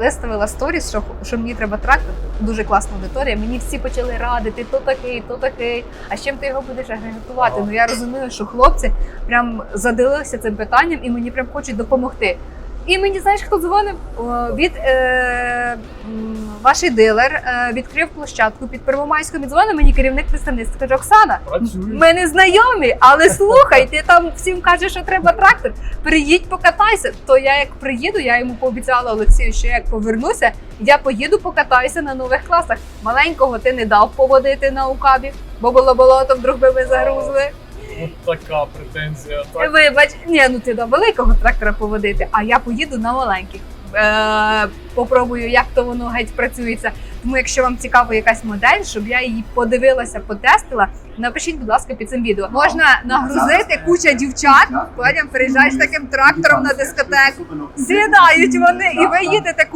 Виставила сторіс, що, що мені треба трактор. Дуже класна аудиторія. Мені всі почали радити, то такий, то такий. А з чим ти його будеш агрегатувати? Ну я розумію, що хлопці прям задивилися цим питанням і мені прям хочуть допомогти. І мені знаєш, хто дзвонив? Від е, ваш дилер е, відкрив площадку під Первомайськом. І дзвонив мені керівник представництва. Каже, Оксана, ми не знайомі, але слухай, ти там всім кажеш, що треба трактор. Приїдь, покатайся. То я як приїду, я йому пообіцяла Олексію, що як повернуся, я поїду покатаюся на нових класах. Маленького ти не дав поводити на укабі, бо було болото, вдруг би ви загрузли. От така претензія. Так. Вибач, ні, ну ти до великого трактора поводити, а я поїду на маленьких. Е, попробую, як то воно геть працюється. Тому, якщо вам цікава якась модель, щоб я її подивилася, потестила, напишіть, будь ласка, під цим відео. Можна нагрузити куча дівчат. Потім приїжджаєш таким трактором на дискотеку. Сідають вони, і ви їдете